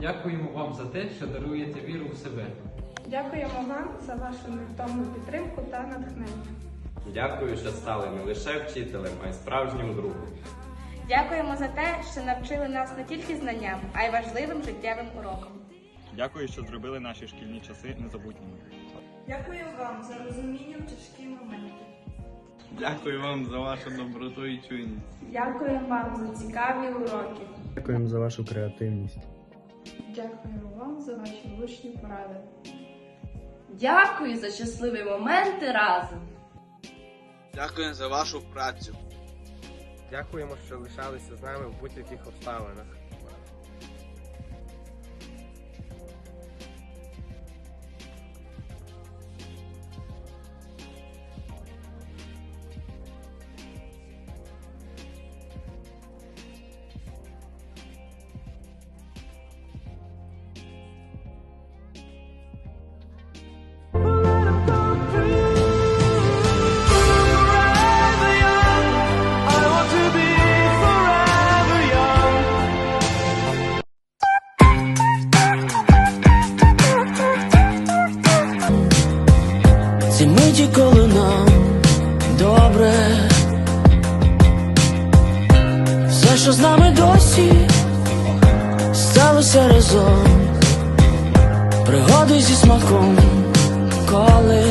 Дякуємо вам за те, що даруєте віру в себе. Дякуємо вам за вашу невтомну підтримку та натхнення. Дякую, що стали не лише вчителем, а й справжнім другом. Дякуємо за те, що навчили нас не тільки знанням, а й важливим життєвим уроком. Дякую, що зробили наші шкільні часи незабутніми. Дякую вам за розуміння в тяжкі моменти. Дякую вам за вашу доброту і чуйність. Дякуємо вам за цікаві уроки. Дякуємо за вашу креативність. Дякуємо вам за ваші влучні поради. Дякую за щасливі моменти разом. Дякую за вашу працю. Дякуємо, що лишалися з нами в будь-яких обставинах. Ці коли нам добре, все, що з нами досі, сталося разом, пригоди зі смаком, коли